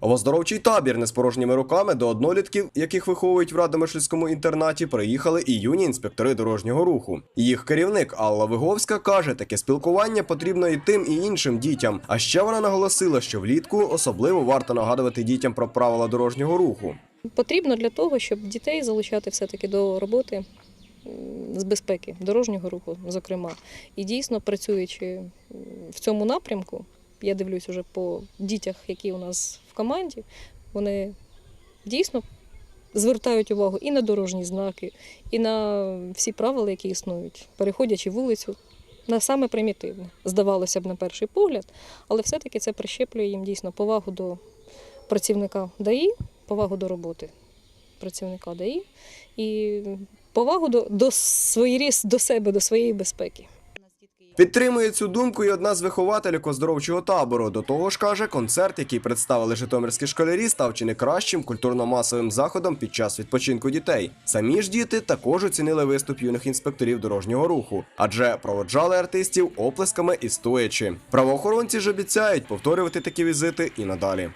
В оздоровчий табір не з порожніми руками до однолітків, яких виховують в Радомишльському інтернаті, приїхали і юні інспектори дорожнього руху. Їх керівник Алла Виговська каже, таке спілкування потрібно і тим, і іншим дітям. А ще вона наголосила, що влітку особливо варто нагадувати дітям про правила дорожнього руху. Потрібно для того, щоб дітей залучати все-таки до роботи з безпеки, дорожнього руху, зокрема. І дійсно працюючи в цьому напрямку, я дивлюсь уже по дітях, які у нас в команді, вони дійсно звертають увагу і на дорожні знаки, і на всі правила, які існують, переходячи вулицю. На саме примітивне, здавалося б, на перший погляд, але все-таки це прищеплює їм дійсно повагу до працівника ДАІ, повагу до роботи працівника ДАІ і повагу до, до, своєї, до себе, до своєї безпеки. Підтримує цю думку і одна з вихователів оздоровчого табору. До того ж каже, концерт, який представили житомирські школярі, став чи не кращим культурно-масовим заходом під час відпочинку дітей. Самі ж діти також оцінили виступ юних інспекторів дорожнього руху, адже проводжали артистів оплесками і стоячи. Правоохоронці ж обіцяють повторювати такі візити і надалі.